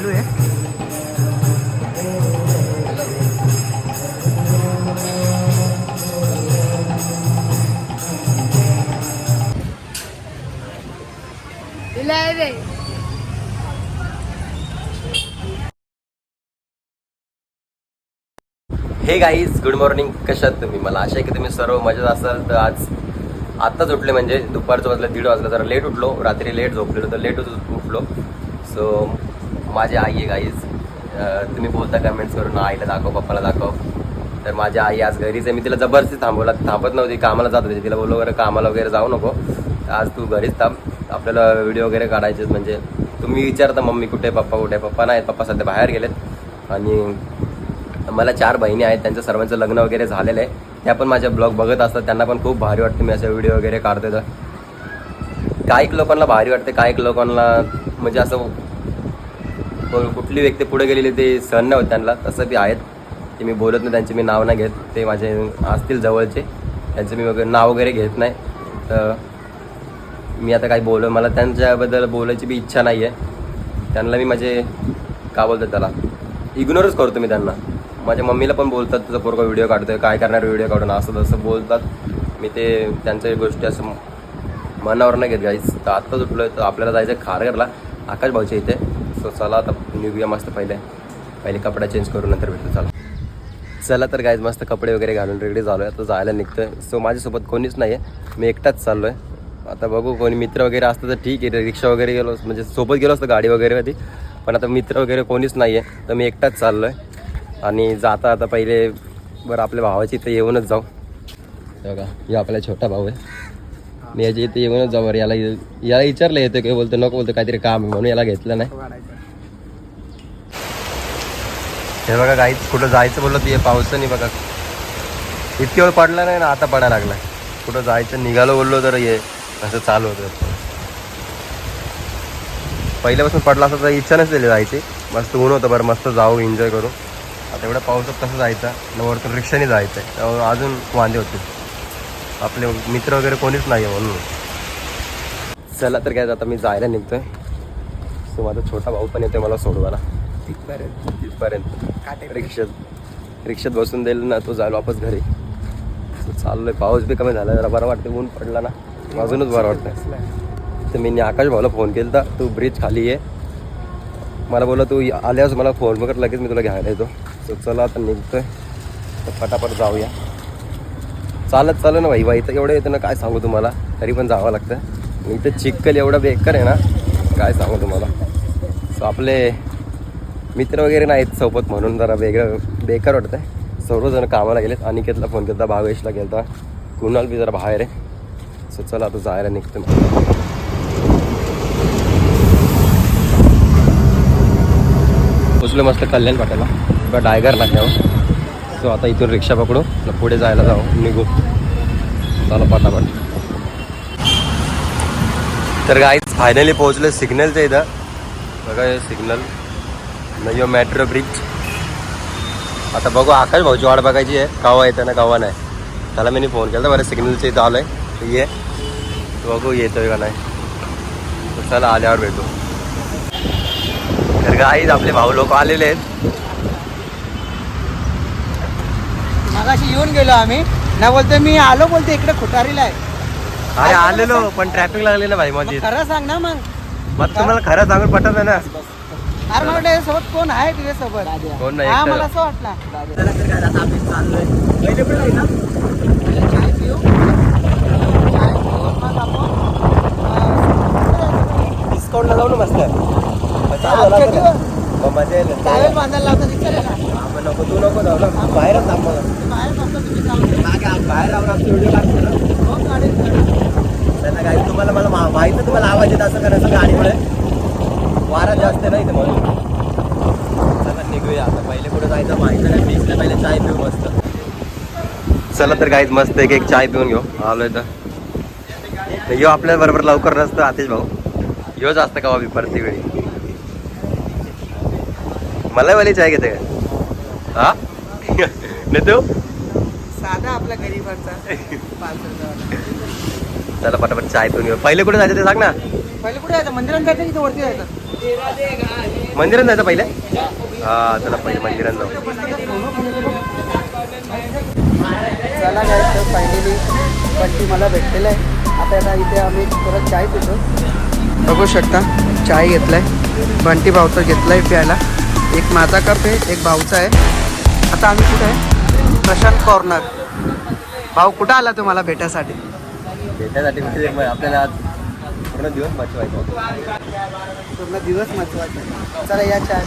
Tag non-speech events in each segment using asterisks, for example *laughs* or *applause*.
चालू आहे. हे गाईज गुड मॉर्निंग कशात तुम्ही? मला आशा आहे की तुम्ही सर्व मजेत असाल. तर आज आत्ताच उठले म्हणजे दुपारचं वाजलं दीड वाजलं जरा लेट उठलो. रात्री लेट झोपलेलो तर लेट उठलो. सो माझी आई आहे गाईज तुम्ही बोलता कमेंट्स करून आईला दाखव पप्पाला दाखव. तर माझी आई आज घरीच आहे. मी तिला जबरदस्ती थांबवला थांबत नव्हती कामाला जात होती. तिला बोललो वगैरे कामाला वगैरे जाऊ नको. आज तू घरीच थांब. आपल्याला व्हिडिओ वगैरे काढायचे म्हणजे तुम्ही विचारता मम्मी कुठे पप्पा कुठे पप्पा नाहीत. पप्पा सध्या बाहेर गेलेत. आणि मला चार बहिणी आहेत. त्यांचं सर्वांचं लग्न वगैरे झालेलं आहे. त्या पण माझ्या ब्लॉग बघत असतात. त्यांना पण खूप भारी वाटतं मी असे व्हिडिओ वगैरे काढते तर. काही लोकांना भारी वाटते काही लोकांना म्हणजे असं कुठली व्यक्ती पुढे गेलेली ते सहन नाही होत त्यांना. तसं बी आहेत. ते मी बोलत नाही त्यांचे मी नाव नाही घेत. ते माझे असतील जवळचे. त्यांचं मी वगैरे नाव वगैरे घेत नाही. तर मी आता काही बोल मला त्यांच्याबद्दल बोलायची बी इच्छा नाही आहे त्यांना मी माझे का बोलतात त्याला? इग्नोरच करतो मी त्यांना. माझ्या मम्मीला पण बोलतात तुझा पोरगा व्हिडिओ काढतोय काय करणार व्हिडिओ काढून? असं तसं बोलतात. मी ते त्यांच्या गोष्टी असं मनावर नाही घेत गाईच तर आत्ताच उठलो तर आपल्याला जायचं खारघरला आकाश भाऊच्या इथे. सो चला आता निघूया मस्त पहिले. पहिले कपडा चेंज करून नंतर भेटतो चला. चला तर गायज मस्त कपडे वगैरे घालून रेडी झालो आहे आता जायला निघतोय. सो माझ्यासोबत कोणीच नाही आहे मी एकटाच चाललो आहे आता बघू कोणी मित्र वगैरे असतं तर ठीक आहे. रिक्षा वगैरे गेलो म्हणजे सोबत गेलो असतो गाडी वगैरे होती पण आता मित्र वगैरे कोणीच नाही आहे तर मी एकटाच चाललो आहे आणि जाता आता पहिले बरं आपल्या भावाची इथे येऊनच जाऊ. बघा हे आपला छोटा भाऊ आहे. मी याच्या इथे येऊनच जाऊ बरं. याला याला विचारलं येतं काय बोलतो नको बोलतो काहीतरी काम म्हणून याला घेतलं नाही. हे बघा काहीच कुठं जायचं बोललं ते पाऊस नाही बघा. इतकी वेळ पडला नाही ना आता पडायला लागला. कुठं जायचं निघालो बोललो तर ये असं चालू होतं. पहिल्यापासून पडला असं तर इच्छा नसलेली जायची. मस्त ऊन होतं बरं मस्त जाऊ एन्जॉय करू. आता एवढ्या पावसात कसं जायचं? आणि वरतून रिक्षाने जायचं आहे अजून वांदे होते. आपले मित्र वगैरे कोणीच नाही आहे म्हणून. चला तर काय आता मी जायला निघतोय. सो माझा छोटा भाऊ पण येतोय मला सोडवायला. तिथपर्यंत. रिक्षात रिक्षात बसून देईल ना तो जायला वापस घरी. चाललोय पाऊस बी कमी झाला जरा बरं वाटतं ऊन पडला ना. अजूनच बरं वाटतं तर मी आकाश भाऊला फोन केला तू ब्रिज खाली आहे मला बोला तू आल्यावर मला फोन वगैरे लगेच मी तुला घ्यायला येतो. सो चला आता निघतोय. तर पटापट जाऊया. चालत चालू ना भाई बाई तर एवढं येतं ना काय सांगू तुम्हाला? तरी पण जावं लागतं. इथं चिक्कल एवढं बेकार आहे ना काय सांगू तुम्हाला? सो आपले मित्र वगैरे नाहीत सोबत म्हणून जरा वेगळं बेकार वाटतं आहे सर्वजण कामाला गेलेत. अनिकेतला फोन केला भावेशला गेलता कुणाल बी जरा बाहेर आहे. सो चला आता जायला निघतो पोचलो मस्त कल्याण पाटायला किंवा डायगर नाक्यावर सो हो. आता इथून रिक्षा पकडू. न पुढे जायला जाऊ. निघू. चला पटापट. तर गाईज फायनली पोहोचले सिग्नलच्या इथं. बघा सिग्नल नयो मेट्रो ब्रिज। आता बघू आकाश भाऊची वाट बघायची आहे. कवा येतं ना कवा नाही. त्याला मी फोन केला बरं सिग्नलच्या इथं आलो आहे ये. बघू येतोय का नाही. चला आल्यावर भेटू. तर गाईज आपले भाऊ लोक आलेले आहेत. मगाशी येऊन गेलो आम्ही. ना बोलतो मी आलो बोलतो इकडे खुटारीला आहे. अरे आलेलो पण ट्रॅफिक लागले ना भाई माझी खरं सांग ना मग. मग तुम्हाला खरं सांगून पटत आहे ना. अरे मला वाटलं सोबत कोण आहे तुझ्या सोबत कोण नाही, हा एकटा. मला असं वाटलं. डिस्काउंटला जाऊ ना मस्त. मग मजा येईल. ट्रॅव्हल बांधायला लावता विचारे आपण नको तू नको जाऊ ना. बाहेरच थांब मग. बाहेर बसता तुम्ही जाऊन मागे आ- बाहेर राहून आमची व्हिडिओ लागते ना. हो, गाडी- त्यांना काही तुम्हाला मला मा- माहीत आहे तुम्हाला आवाज येत असं करायचं गाडीमुळे? वारा जास्त आहे ना इथे म्हणून चला निघूया आता. पहिले कुठे जायचं माहिती नाही. बीचला पहिले चाय पिऊ मस्त. चला तर काहीच मस्त एक एक चाय पिऊन घेऊ. आलोय तर. यो आपल्या बरोबर लवकर नसतं आतिश भाऊ. यो जास्त कवा बी प्रत्येक वेळी? मला वाली चाय घेते का? हा? *laughs* नाही तू साधा आपला गरीबांचा. चला पटापट चाय पिऊन घेऊ. पहिले कुठे जायचं ते सांग ना. पहिले कुठे जायचं? मंदिरात जायचं की इथं वरती जायचं? मंदिरात जायचं पहिले? हा चला पहिले मंदिरात जाऊ. चला काय तर फायनली पट्टी मला भेटलेलं आहे. आता आता इथे आम्ही परत चाय पितो. बघू शकता चाय घेतलाय. बंटी भाऊचा घेतलाय प्यायला. एक माझा कप आहे एक भाऊचा आहे. आता आम्ही कुठे आहे? प्रशांत कॉर्नर. भाऊ कुठं आला तुम्हाला भेटायसाठी मग आपल्याला आज पूर्ण दिवस वाचवायचा पूर्ण दिवस महत्त्वाचा चला या चाय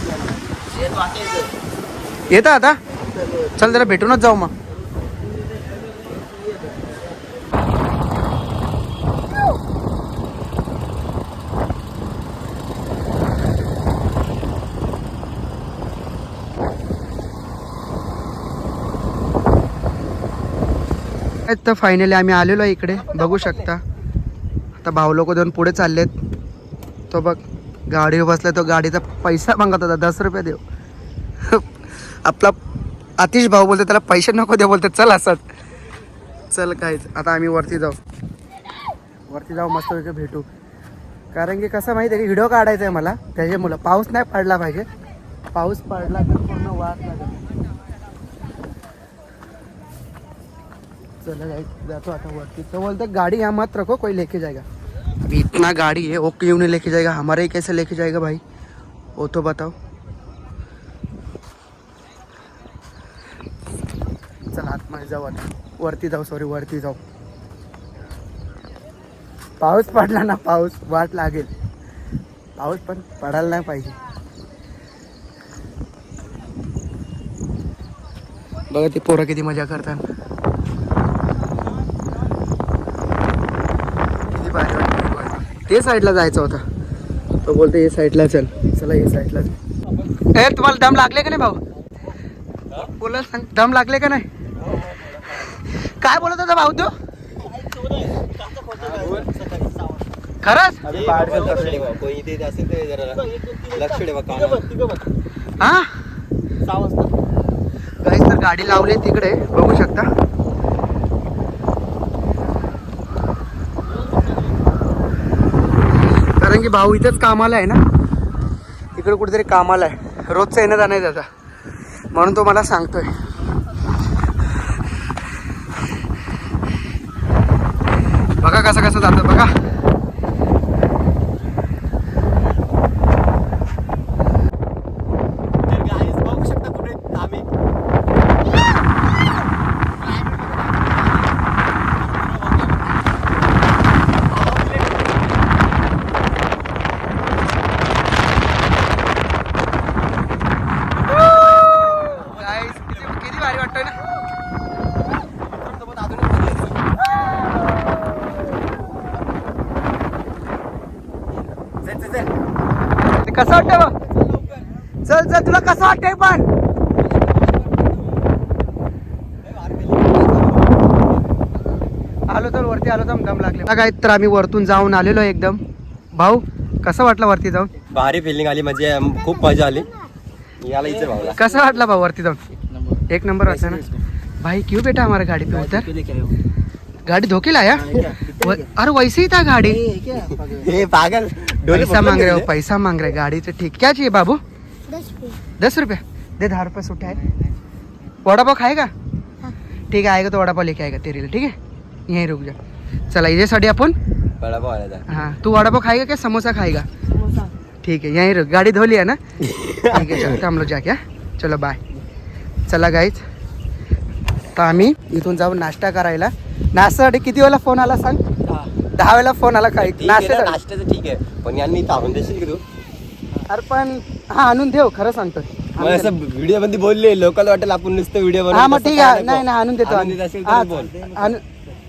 येतं आता? चल जरा भेटूनच जाऊ मग. तर फायनली आम्ही आलेलो आहे इकडे. बघू शकता. आता भाऊ लोक दोन पुढे चाललेत. तो बघ गाडीवर बसला तो गाडीचा पैसा मागत होता दस रुपये देऊ. आपला आतिश भाऊ बोलतो त्याला पैसे नको दे बोलतो चल असत चल काहीच आता आम्ही वरती जाऊ. वरती जाऊ मस्त भेटू. कारण की कसं माहिती आहे की व्हिडिओ काढायचा आहे मला त्याच्यामुळं पाऊस नाही पडला पाहिजे. पाऊस पडला तर पूर्ण वाट लागेल. चला गाइस जातो आता वरती. तो बोलतो गाड़ी यहाँ मत रखो कोई लेके जाएगा अभी इतना गाड़ी है वो क्यों नहीं लेके जाएगा? हमारे ही कैसे लेके जाएगा भाई? वो तो बताओ। चला आतमध्ये जाऊ आता वरती जाऊ सॉरी वरती जाऊ पाऊस पडला ना पाऊस वाट लागेल। पाऊस पण पडायला नाही पाहिजे. बघा ते पोरं किती मजा करतात किती भारी वाटतं, किती ते साईडला जायचं होतं. तो बोलतो हे साईडला चल. चला हे साईडला चल. ए तुम्हाला दम लागले का नाही भाऊ? बोला सांग दम लागले का नाही? काय बोलत होता भाऊ तू? खरंच. हा? तर गाडी लावली तिकडे. बघू शकता. कारण की भाऊ इथंच कामाला आहे ना? इकडं कुठेतरी कामाला आहे. रोजचं येणं जाणं त्याचा. म्हणून तो मला सांगतोय. बघा कसं कसं जातं बघा शकता कुठे आम्ही Guys, किती किती भारी वाटतंय ना ते कसं वाटतंय बघ चल चल तुला कसं वाटतंय पण? आलो तर वरती आलो तर दम लागले. काय तर आम्ही वरतून जाऊन आलेलो एकदम. भाऊ कसं वाटलं वरती जाऊन? भारी फिलिंग आली म्हणजे खूप मजा आली. याला इथे भावला कसं वाटलं भाऊ वरती जाऊन? एक नंबर. वाटलं ना? भाई क्यों बेटा हमारे गाड़ी पे उतर? गाड़ी धोखे लाया? व- अरे वैसे ही था गाड़ी। हे पागल। *laughs* डोले पैसा मांग रहे हो. पैसा मांग रहे गाड़ी तो ठीक। क्या चाहिए बाबू? दस रुपये. दे दहा रुपये सुट्टे है वड़ा पाव खाएगा ठीक है आएगा तो वड़ा पाव लेके आएगा तेरे लिए ठीक है यहीं रुक जा. चला याच्यासाठी आपण वडापाव. हाँ तू वड़ा पाव खाएगा क्या समोसा खाएगा ठीक है यहीं रुक. गाड़ी धो लिया ना? ठीक है चलते हम लोग जाके हाँ? चलो बाय चला गाईच तर आम्ही इथून जाऊन नाश्ता करायला. नाश्त्यासाठी किती वेळा फोन आला सांग? दहा. वेळा फोन आला काय? ठीक आहे ना, नाश्त्यासाठी. नाश्त्याचं ठीक आहे. पण यांनी आणून देशील की तू? अरे पण हा आणून देऊ खरं सांगतोय मग असं व्हिडिओमध्ये बोलले लोकांना वाटेल आपण नुसतं व्हिडिओ हा मग ठीक आहे. नाही नाही आणून देतो आणून देत असेल हा, तर बोल आणून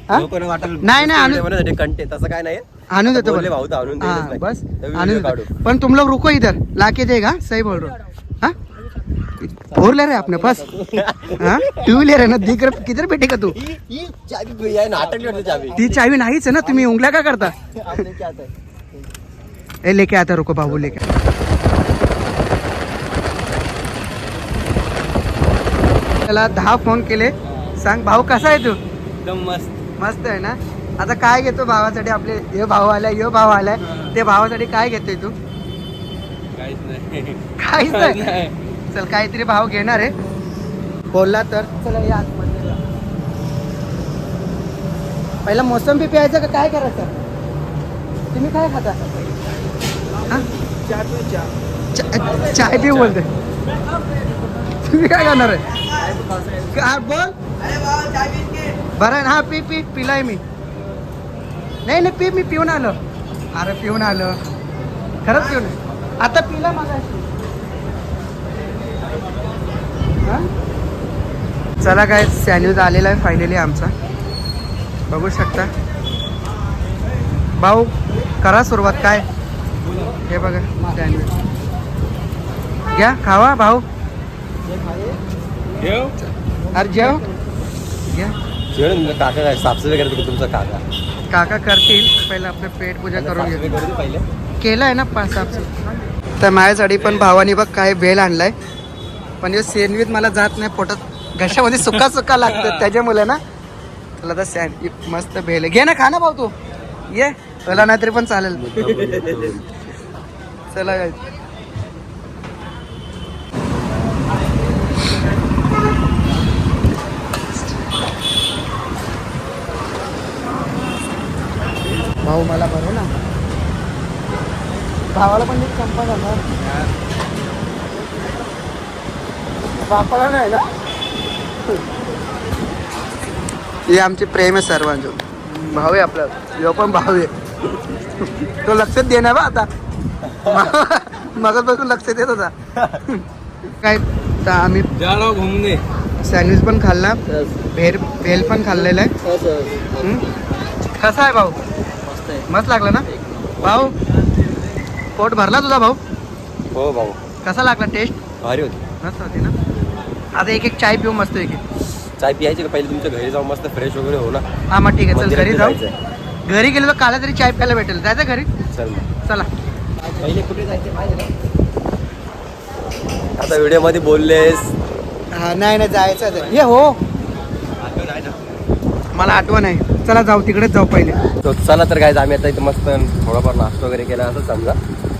हा? लोकांना वाटेल नाही, नाही, आणून- कंटेंट तसं काय नाही आणून देतो बोलले बोल. भाऊ तर आणून हाँ, बस पण तुम लोग रुको इधर लाके देगा सही बोल रहे हो. हाँ? फोर व्हीलर है अपने पास हाँ? टू व्हीलर है ना दिख रहा किधर बैठेगा तू? ही- ही नाटक ती चावी नाहीच आहे ना तुम्ही उंगल्या का करता? ए लेके आता रुको बाबू लेके त्याला दहा फोन केले. सांग भाऊ कसा आहे तू? एकदम मस्त. मस्त आहे ना? आता काय घेतो भावासाठी आपले? हे भाऊ आलाय यो भाऊ आलाय. ते भावासाठी काय घेतोय तू? काहीच नाही. काहीच *laughs* नाही? चल काहीतरी भाव घेणार आहे. बोलला तर. चला या आतमध्ये या. पहिला मोसंबी प्यायचं का काय करायचं? तुम्ही काय खाता? हा? चा- चाय बी बोलते तुम्ही *laughs* काय करणार आहे? काय बोल? बरं ना हा पी पी पिलाय मी. नाही नाही पी मी पिऊन आलो. अरे पिऊन आलो. खरंच पिऊन आता पिला माझा. चला काय सॅन्यूज आलेला आहे फायनली आमचा. बघू शकता. भाऊ करा सुरुवात. काय? हे बघा सॅन्यूज. घ्या खावा भाऊ. अरे जेव. घ्या. काका काय साफसफाई करते का तुमचा काका. काका करतील. पहिलं आपलं पेट पूजा करून साफसफाई घेऊ करू दे पहिले. केलं आहे ना पाच सापचं तर माझ्यासाठी पण भावानी बघ काय भेल आणलाय. पण हे सँडविच मला जात नाही पोटात घशामध्ये सुका सुका लागतं त्याच्यामुळे ना. तुला तर सँड मस्त भेल. घे ना खा ना भाऊ तू. ये तुला नाहीतरी पण चालेल. *laughs* चला. भाऊ मला बरं ना. भावाला पण नीट संपा जाणार बापाला नाही ना? हे आमचे प्रेम आहे सर्वांचं भाऊ आहे आपला. यो पण भाऊ आहे. तो लक्षात दे ना बा आता. मगापासून लक्ष देत होता. काय तर आम्ही सँडविच पण खाल्ला. भेल भेल पण खाल्लेला आहे? कसा आहे भाऊ? मस्त लागला ना? भाऊ पोट भरला तुझा भाऊ? हो भाऊ. कसा लागला टेस्ट भारी होती. मस्त होती ना? आता एक एक चाय पिऊ मस्त एक चाय पियायची का पहिले तुमच्या घरी जाऊन मस्त फ्रेश वगैरे हो ना? हा मग ठीक आहे. चल घरी जाऊ. घरी गेलो तर काला तरी चाय प्यायला भेटेल. जायचं घरी? चल मग. चला. पहिले कुठे जायचे आता व्हिडिओमध्ये बोललेस. हा नाही नाही जायचं आहे. ये हो. मला आठवण आहे. चला जाऊ तिकडेच जाऊ पहिले. तो चला तर काय आम्ही आता इथं मस्त थोडाफार नाश्ता वगैरे केला असं समजा.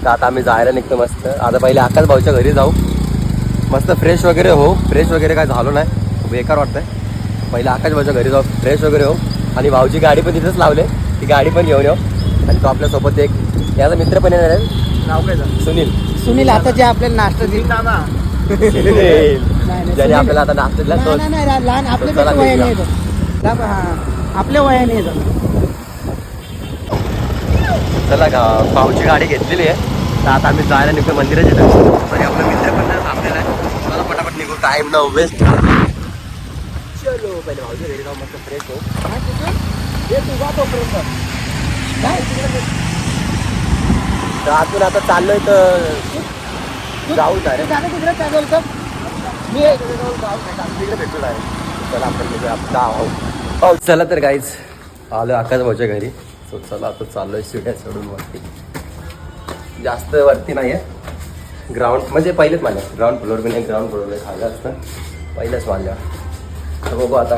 तर आता आम्ही जायला निघतो मस्त. आता पहिले आकाश भाऊच्या घरी जाऊ. मस्त फ्रेश वगैरे हो. फ्रेश वगैरे काय झालो नाही. बेकार वाटतंय. पहिले आकाश भाऊच्या घरी जाऊ. फ्रेश वगैरे हो. आणि भाऊची गाडी पण तिथेच लावले. ती गाडी पण घेऊन येऊ. आणि तो आपल्यासोबत एक याचा मित्र पण येणार आहे. नाव काय झालं सुनील. सुनील आता जे आपल्याला नाश्ता देईल. ज्याने. आपल्याला आता नाश्ता दिला तो लहान आपल्या चला. येतो दाब- आपल्या वयाने येतो चला का भाऊची गाडी घेतलेली आहे. तर आता आम्ही जायला निघतो मंदिराच्या दर्शन आणि आपला मित्र पण थांबलेला आहे. चला पटापट निघू. टाइम न वेस्ट चलो पहिले भाऊच्या घरी जाऊ मस्त फ्रेश हो तर आतून आता चाललोय तर जाऊ जागा तिकडे तर मी तिकडे भेटू डायरेक्ट चला आपण निघूया आपला चला तर काहीच आलो आकाश भाऊच्या घरी. सो चला आता चाललोय शिड्या सोडून वरती. जास्त वरती नाही आहे ग्राउंड म्हणजे पहिलेच मानल्या ग्राउंड फ्लोअर बी नाही ग्राउंड फ्लोअर खाल्लं असतं. पहिलंच मानल्या तर बघू आता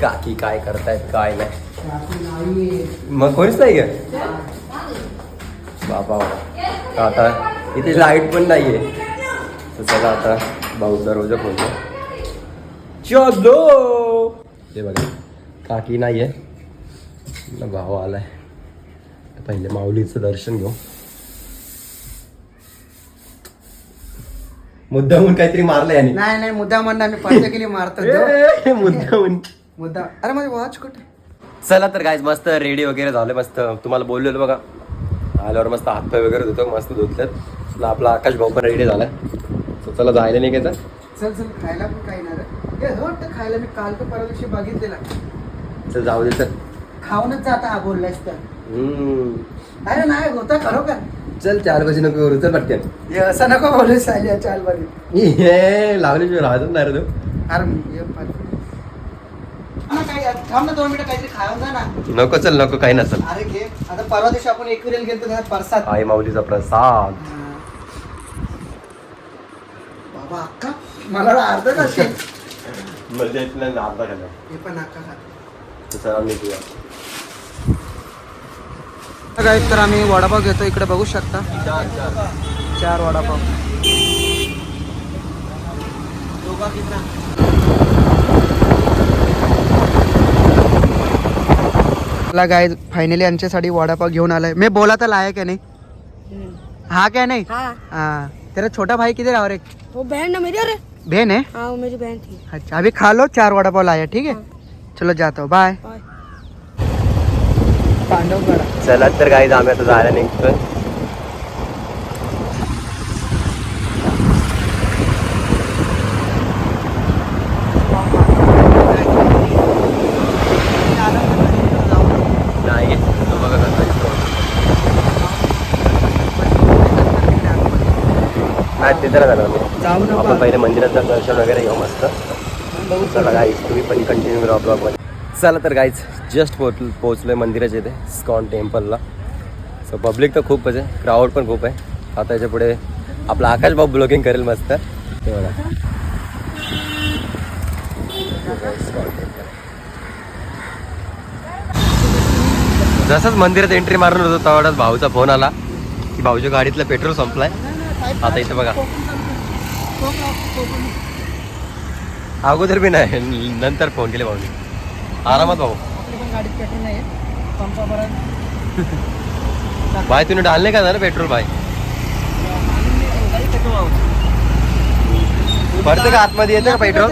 काकी काय करतायत काय नाही. मग कोणीच नाही आहे बाबा बाबा. आता इथे लाइट पण नाही आहे तर चला आता भाऊ दरवाजा खोलतो चलो हे बघा काकी नाही आहे भाऊ आलाय. तर पहिले माऊलीचं दर्शन घेऊ. मुद्दाहून काहीतरी मारलं याने. नाही नाही मुद्दा म्हणणं आम्ही पंच केली मारतो मुद्दाहून मुद्दा अरे माझी वॉच कुठे? चला तर काय मस्त रेडी वगैरे झालं मस्त. तुम्हाला बोललेलो बघा. आल्यावर मस्त हातपाय वगैरे धुतो मस्त धुतलेत. आणि आपला आकाश भाऊ पण रेडी झालाय. तर चला जायला निघायचं चल चल खायला पण काही नाही. हे हो वाटतं खायला मी काल तर परवा दिवशी बघितलेला. चल जाऊ दे तर खाऊनच जाता हा बोललायस तर. हम्म. अरे नाही होता खरोखर चल चार बजे नको करू चल पटकन. हे असं नको बोलू सायली चाल बरी हे लावल्याशिवाय राहतच नाही रे तू. अरे हे हा, काय थांब ना दोन मिनिटं काहीतरी खाऊन जा ना. नको चल नको काही नसल. अरे घे आता परवा दिवशी आपण एकविरेल गेलो तर परसात आई माऊलीचा प्रसाद. बाबा अक्का मला वाटलं अर्ध म्हणजे इथलं अर्धा खाल्ला हे। पण खात तर काय। आम्ही वडापाव घेतो इकडे बघू शकता. चार वडापाव. मला फायनली वडापाव घेऊन आलाय. मी बोला तर लायक आहे नाही? हा क्या नहीं? हाँ. हाँ. तेरा छोटा भाई किधर है और एक वो बहन ना मेरी अरे. बहन है? हाँ वो मेरी बहन थी। अच्छा अभी खा लो चार वड़ा पाव लाया ठीक है? चलो जाता हूँ बाय चला तर काही आम्ही आता जायला निघतोय नाही तो ते तर झालं आपण पहिले मंदिराचं दर्शन वगैरे घेऊ मस्त. चला गाईज तुम्ही पण कंटिन्यू करा ब्लॉगमध्ये चला तर गाईज जस्ट पोच पोचलोय मंदिराच्या इथे स्कॉन टेम्पलला. सो पब्लिक तर खूपच आहे क्राऊड पण खूप आहे. आता याच्यापुढे आपला आकाश भाऊ ब्लॉगिंग करेल मस्त. ते बघा. जसंच मंदिरात एंट्री मारून होतो तेवढाच भाऊचा फोन आला. की भाऊच्या गाडीतलं पेट्रोल संपलाय. आता इथे बघा. अगोदर बी नाही नंतर फोन केले भाऊनी आरामात भाऊ. गाडीत पेट्रोल नाही पंपापर्यंत भाई तूने डालने का ना पेट्रोल भाई? भरतं का आतमध्ये येतं का पेट्रोल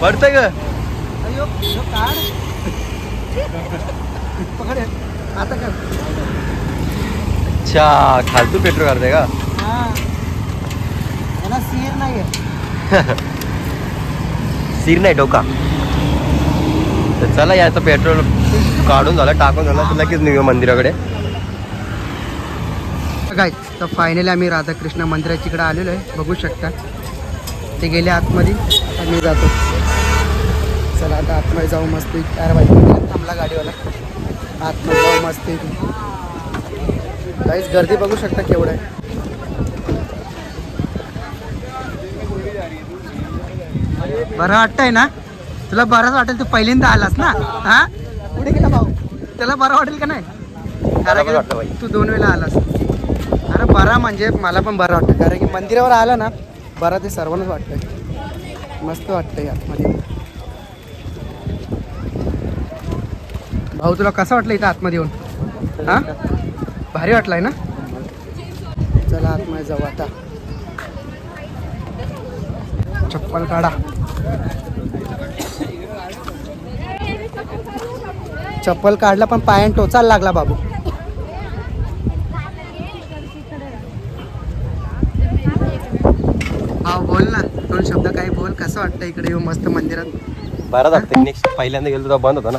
भरतं का? अच्छा खालतून पेट्रोल काढते का? याला सीर नाही *laughs* सीर नाही डोका. तर चला याचं पेट्रोल काढून झालं टाकून झालं तर लगेच निघू मंदिराकडे. काय तर फायनली आम्ही राधाकृष्ण मंदिराच्या इकडे आलेलो आहे. बघू शकता. ते गेले आतमध्ये. आम्ही जातो. चला आता आतमध्ये जाऊ मस्त चार बाईक थांबला गाडीवाला. आतमध्ये जाऊ मस्त काहीच गर्दी बघू शकता केवढं आहे. बरं वाटतंय ना? तुला बरंच वाटेल तू पहिल्यांदा आलास ना? हा? पुढे गेला भाऊ. त्याला बरं वाटेल का नाही. तू दोन वेळा आलास. अरे बरा म्हणजे मला पण बरं वाटतं. कारण की मंदिरावर आलं ना बरं ते सर्वांनाच वाटतंय. मस्त वाटतंय आतमध्ये. भाऊ तुला कसं वाटलं इथं आतमध्ये येऊन? हा? भारी वाटलाय ना? चला आतमध्ये जाऊ आता. चप्पल काढा. चप्पल काढला पण पायान टोचायला लागला बाबू. हा बोल ना. दोन शब्द काही बोल. कसं वाटतं इकडे येऊन मस्त मंदिरात? बरं वाटतं नेक्स्ट पहिल्यांदा गेलो तेव्हा बंद होता ना.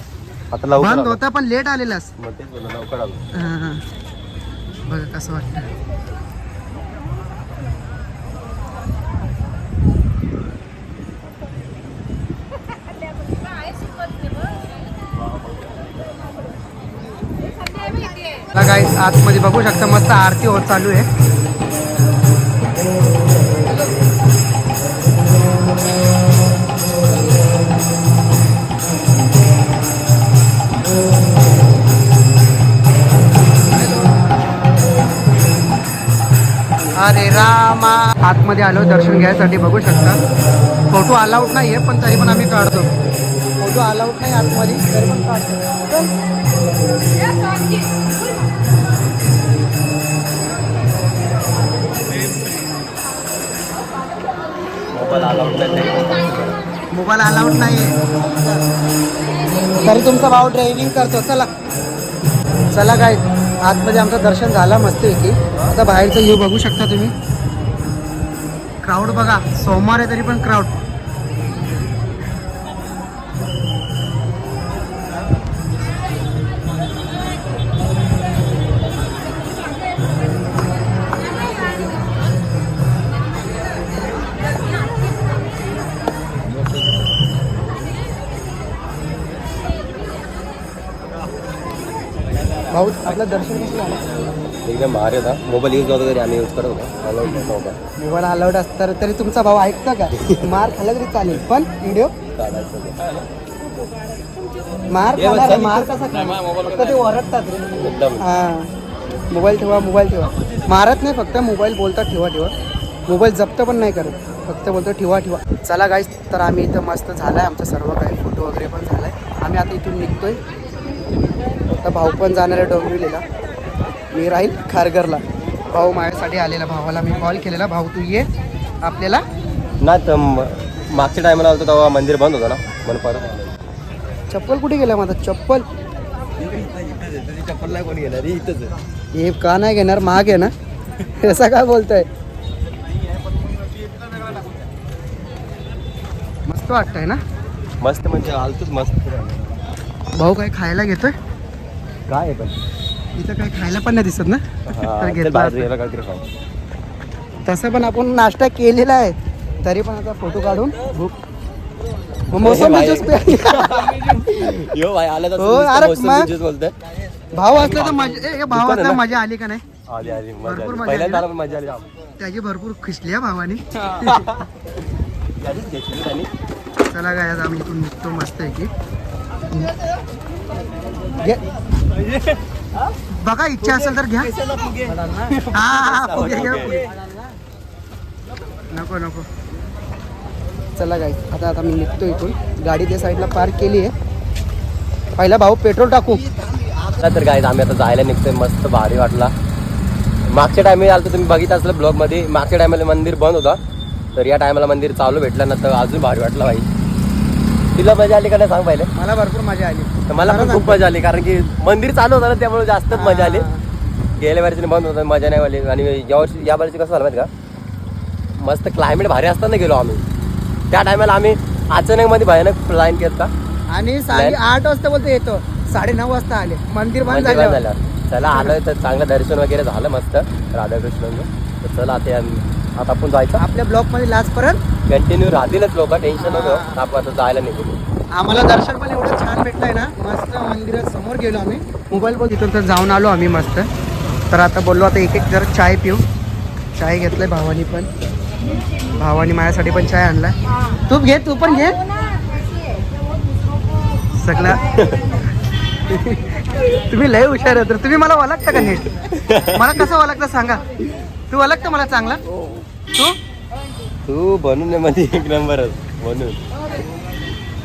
आता लवकर बंद आलो. होता पण लेट आलेलास. मग तेच बोललो, लवकर आलो. हा, हा. बघा कसं वाटतं. आतमध्ये बघू शकता मस्त आरती होत चालू आहे. अरे रामा. आतमध्ये आलो दर्शन घ्यायसाठी बघू शकता. फोटो अलाउड नाही आहे पण तरी पण आम्ही काढतो. फोटो अलाउड नाही आतमध्ये तरी पण काढतो. मोबाईल अलाउड नाही मोबाईल अलाउड नाही आहे तरी तुमचा भाऊ ड्रायव्हिंग करतो. चला. चला काय आतमध्ये आमचं दर्शन झालं मस्तपैकी. आता बाहेरचं व्ह्यू बघू शकता तुम्ही. क्राऊड बघा. सोमवार आहे तरी पण क्राऊड भाऊ आपलं दर्शन कसं झालं? एकदम भारी होता. मोबाईल यूज नव्हता तरी आम्ही यूज करत होतो. अलाउड नव्हता. मोबाईल अलाउड असतं तरी तुमचा भाऊ ऐकता का? *laughs* मार खाल्ला तरी चालेल. पण व्हिडिओ काढायचं मार खाणार. मार कसा खाणार? फक्त ते ओरडतात रे. एकदम. हा. मोबाईल ठेवा मोबाईल ठेवा. मारत नाही फक्त मोबाईल बोलतात ठेवा ठेवा. मोबाईल जप्त पण नाही करत. फक्त बोलतो ठेवा ठेवा. चला गाईस तर आम्ही इथं मस्त झालं आहे आमचं सर्व काही फोटो वगैरे पण झालं आहे आम्ही आता इथून निघतोय. तर भाऊ पण जाणार आहे डोंबिवलीला. मी राहील खारघरला. भाऊ माझ्यासाठी आलेला भावाला मी कॉल केलेला. भाऊ तू ये. आपल्याला ना तर मागच्या टायमाला आलो तेव्हा मंदिर बंद होतं ना म्हणून परत चप्पल कुठे गेला माझा? चप्पल. चप्पल नाही कोणी घेणार इथंच हे का नाही घेणार? महाग आहे ना? *laughs* असं काय बोलतोय? मस्त वाटतंय ना? मस्त म्हणजे आलतोच मस्त. भाऊ काय खायला घेतोय? काय आहे पण इथं काय खायला पण नाही दिसत ना तर घेतला काहीतरी खाऊ. तसं पण आपण नाश्ता केलेला आहे तरी पण आता फोटो काढून भूक मग मोसंबी भाई. ज्यूस प्या- *laughs* यो भाई आला हो, अरे मग. बोलतोय भाऊ असलं तर मजा ए, ए, भाऊ असला? मजा आली का नाही आली आली मजा भरपूर आली मजा पहिल्यांदा आली आला पण मजा आली जाम. त्याची भरपूर खुशली आहे भावानी यादीच घेतली त्यांनी. चला काय आज आम्ही इथून निघतो मस्त आहे की घे. बघा इच्छा असेल तर घ्या. हा, फुगे घ्या, नको नको. चला गाई आता आता मी निघतो इथून. गाडी त्या साईडला पार्क केली आहे. पहिला भाऊ पेट्रोल टाकू. तर काय आम्ही आता जायला निघतोय. मस्त भारी वाटला. मागच्या टायमाला आलं तुम्ही बघितलं असलं ब्लॉगमध्ये मागच्या टायमाला मंदिर बंद होता. तर या टायमाला मंदिर चालू भेटलं ना तर अजून भारी वाटलं भाई. तुला मजा आली का नाही सांग पहिले? मला भरपूर मजा आली. तर मला पण खूप मजा आली कारण की मंदिर चालू होतं ना त्यामुळे जास्तच मजा आली. गेल्या वर्षी बंद होतं मजा नाही आली. आणि या वर्षी या वर्षी कसं झालं माहिती का? मस्त क्लायमेट भारी असताना गेलो आम्ही. त्या टायमाला आम्ही अचानक मध्ये भयानक प्लॅन केला आणि साडे आठ वाजता बोलतो येतो. साडे नऊ वाजता आले. मंदिर बंद झालं चला आलोय तर चांगलं दर्शन वगैरे झालं मस्त. राधाकृष्णांचं तर चला आता आम्ही- आता आपण जायचं. आपल्या ब्लॉकमध्ये लास्ट पर्यंत? कंटिन्यू राहतीलच लोक टेन्शन नको. आपण आता जायला निघू. आम्हाला दर्शन पण एवढं छान भेटलंय ना. मस्त मंदिरात समोर गेलो आम्ही. मोबाईल पण तिथून तर जाऊन आलो आम्ही मस्त. तर आता बोललो आता एक एक जरा चाय पिऊ. चाय घेतलाय भावानी पण. भावानी माझ्यासाठी पण चाय आणलाय. तू घे तू पण घे. सगळा. *laughs* तुम्ही लय हुशार आहे तर तुम्ही मला ओळखता का नीट? मला कसं ओळखता सांगा. तू ओळखता मला चांगला? तू तू बनून मध्ये एक नंबरच बनून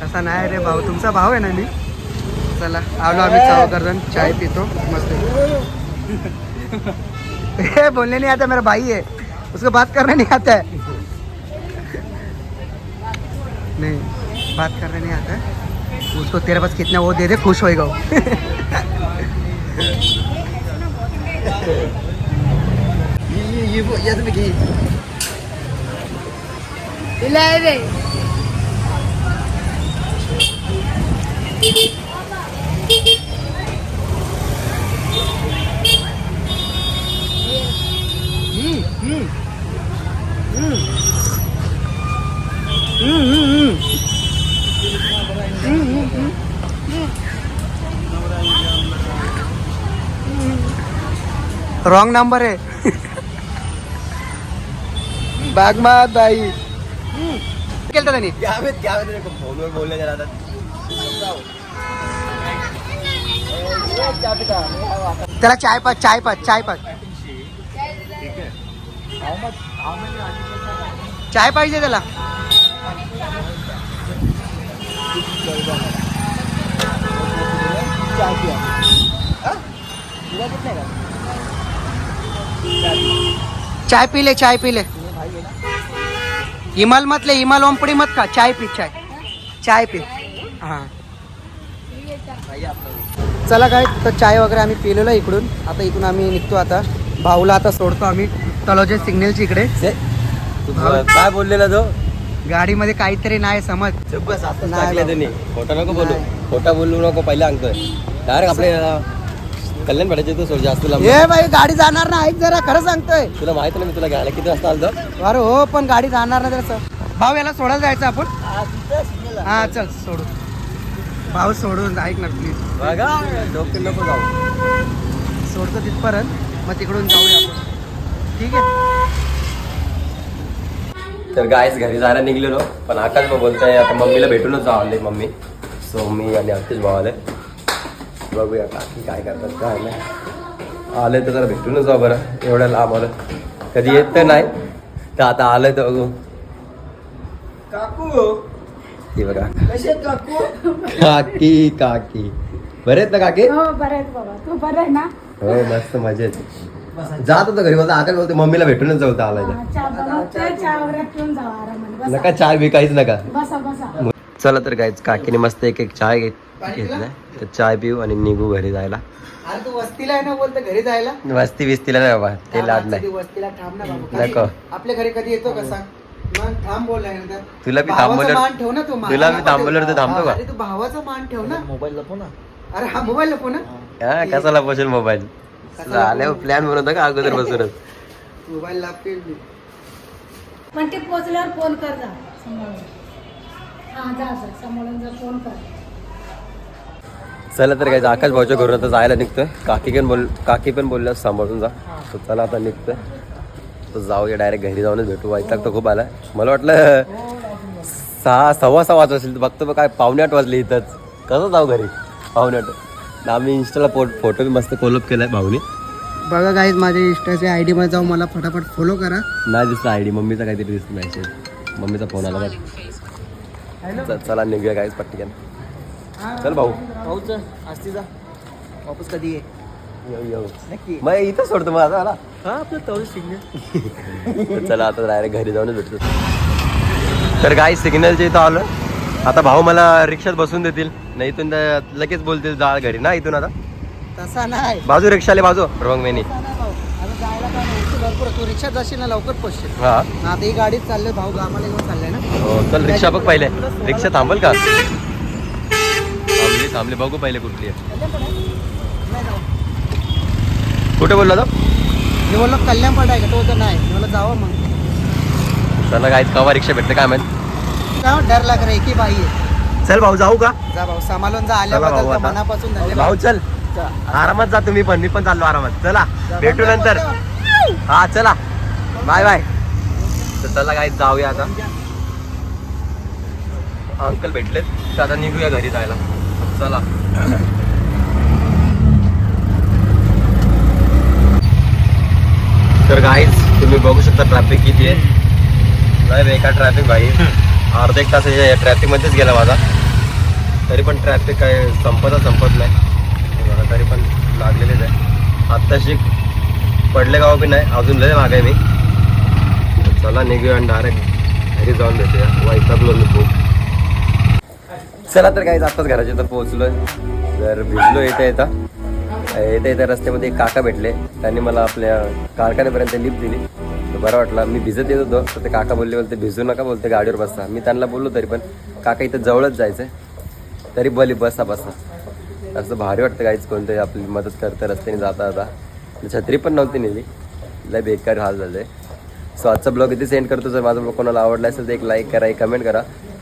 असा नाही रे भाऊ तुमचा भाऊ आहे ना मी चला आलो आम्ही चौघर जण चाय पितो मस्त हे बोलने नहीं आता मेरा भाई है उसको बात करने नहीं आता है नहीं बात करने नहीं आता है उसको तेरे पास कितना वो दे दे खुश होएगा वो ये ये ये वो ये तुम्ही घे हम्म, हम्म. हम्म. हम्म, हम्म, हम्म. हम्म, हम्म, हम्म. रॉंग नंबर आहे बागमात बाई केलं त्यांनी फोनवर बोलले जरा त्याला चाय पाच चाय पाच चाय पाच चाय पाहिजे त्याला चाय पी ले चाय पी ले इमाल मत ले इमाल ओमपडी मत खा चाय पी चाय. चाय पी. हां. चला काय तर चाय वगैरे आम्ही पिलेलो इकडून. आता इथून आम्ही निघतो आता. भाऊला आता सोडतो आम्ही. तलोजा सिग्नलच्या इकडे. काय बोललेला तो? गाडीमध्ये काहीतरी नाही समज. खोटा नको बोलू. खोटा बोलू नको पहिला अंक. डायरेक्ट आपले अं, कल्याण पडायचे तू सोड जास्त लांब ए भाई गाडी जाणार ना ऐक जरा खरं सांगतोय. तुला माहीत नाही मी तुला घ्यायला किती वाजता आलतो. अरे हो पण गाडी जाणार ना त्याचं भाऊ याला सोडायला जायचं आपण? हा चल सोडू भाऊ सोडून ऐक ना प्लीज बघा डोक्यात नको जाऊ. सोडतो तिथपर्यंत मग तिकडून जाऊया आपण. ठीक आहे? तर गायस घरी जायला निघलेलो पण आकाश मग बोलतोय आता मम्मीला भेटूनच जाऊ आले मम्मी. सो मी आणि अक्षेश भाऊ आले बघूया काकी काय करतात काय नाही. आलंय तर जरा भेटूनच जाऊ बरं एवढ्या लांब आलं कधी येत तर नाही तर आता आलंय तर बघू. काकू! हे बघा. कसे काकू? काकी काकी. बरे आहेत ना काकी? हो बरं आहे बाबा. तू बरं आहे ना? हो मस्त मजेत. जात होतो घरी बोलता आकाश बोलते मम्मीला भेटूनच जाऊ आलाय. हा, चहा बनवते चहा वगैरे पिऊन जाऊ आरामाने. नका चाय बी काहीच नका. बसा बसा. चला तर काय काकीने मस्त एक एक चाय घेत घेतलाय. तर चाय पिऊ आणि निघू घरी जायला. अरे तू वस्तीला आहे ना बोलतो घरी जायला? वस्ती बिस्तीला नाही बाबा ते लाड आजच्या नाही. दिवस वस्तीला थांब ना बाबू नको. कधी- आपल्या घरी कधी येतो का सांग मग थांब बोलाय तुला बी थांबवलं- मान ठेव ना तू तुला बी थांबवल्यावर तर थांबतो का? अरे तू भावाचा मान ठेव ना. मोबाईल लपो ना. अरे हा मोबाईल लपो ना? हा कसाला पोचेल मोबाईल? झाल्यावर प्लॅन बनवतो का? अगोदर बसूनच. *laughs* मोबाईल लागते पण ते पोचल्यावर फोन कर जा. सांभाळून हा जा जा. सांभाळून जा फोन कर. चला तर काय आकाश भाऊच्या घरून आता जायला निघतोय. काकी पण बोल काकी पण बोलल्या सांभाळून जा. तर चला आता निघतोय. तर जाऊया डायरेक्ट घरी जाऊनच भेटू. वैताग तर खूप आला मला वाटलं सहा सव्वा सहा वाजता असेल. तर बघतो बघ काय पावणे आठ वाजले इथंच. कसं जाऊ घरी? पावणे आठ. आम्ही इंस्टाला फो फोटो बी मस्त कोलप केलाय भाऊनी. बघा गाईज माझ्या इंस्टाच्या आय डी मध्ये जाऊन मला फटाफट फॉलो करा. नाही दिसला आयडी मम्मीचा काहीतरी दिसत मेसेज मम्मीचा फोन आला बघ. चला निघूया काहीच पटकन. चल भाऊ. भाऊच असती जा. वापस कधी ये? येऊ येऊ. नक्की मग इथं सोडतो मग आता मला हा आपलं तेवढं सिग्नल चला आता डायरेक्ट घरी जाऊनच भेटतो. तर काही सिग्नलच्या इथं आलो. आता भाऊ मला रिक्षात बसून देतील. नाही इथून लगेच बोलतील जा घरी. ना इथून आता? तसा नाही. बाजू रिक्षाले बाजू रॉंग काय उशीर भरपूर. तू रिक्षात जाशील ना लवकर पोचशील. हा. आता ही गाडीत चालले भाऊ कामाला घेऊन चाललंय ना. हो चल रिक्षा बघ पहिले. रिक्षा थांबल का? थांबली थांबली बघू पहिले कुठली आहे. कुठे बोलला तो? मी बोललो कल्याण पड आहे का? तो तर नाही. मी बोललो जावं मग. चला काहीच कवा रिक्षा भेटते? काय माहीत काय डर लाग है की बाई आहे चल भाऊ जाऊ का? जा भाऊ सांभाळून जा. आल्याबद्दल. मनापासून भाऊ चल. आरामात जा तुम्ही पण. मी पण चाललो आरामात. चला. भेटू नंतर. हा चला. Bye bye. तर चला काय जाऊया आता. अंकल भेटलेत. तर आता निघूया घरी जायला. चला. तर गाईज तुम्ही बघू शकता ट्रॅफिक किती आहे. नाही का ट्रॅफिक भाई अर्धा एक तास ट्रॅफिक मध्येच गेला माझा. तरी पण ट्रॅफिक काय संपतच संपत नाही. मला तरी पण लागलेलेच आहे. आत्ताशी पडले गाव बी नाही अजून लय मागे मी. चला निघूया आणि डायरेक्ट घरी जाऊन भेटूया. वैतागलो मी खूप. चला तर काही आत्ताच घराच्या इथं पोहोचलोय. तर भिजलो येता येता येता येता रस्त्यामध्ये एक काका भेटले. त्यांनी मला आपल्या कारखान्यापर्यंत लिफ्ट दिली. तर बरं वाटलं मी भिजत येत होतो. तर ते काका बोलले बोलते भिजू नका बोलते गाडीवर बसता मी त्यांना बोललो तरी पण काका इथं जवळच जायचं तरी बोली बसा बसा. असं भारी वाटतं काहीच कोणतरी आपली मदत करतं रस्त्याने जाता जाता. छत्री पण नव्हती नेली. लय बेकार हाल झाले सो आजचा ब्लॉग इथे सेंड करतो. जर माझा ब्लॉग कोणाला आवडला असेल तर एक लाईक करा एक कमेंट करा.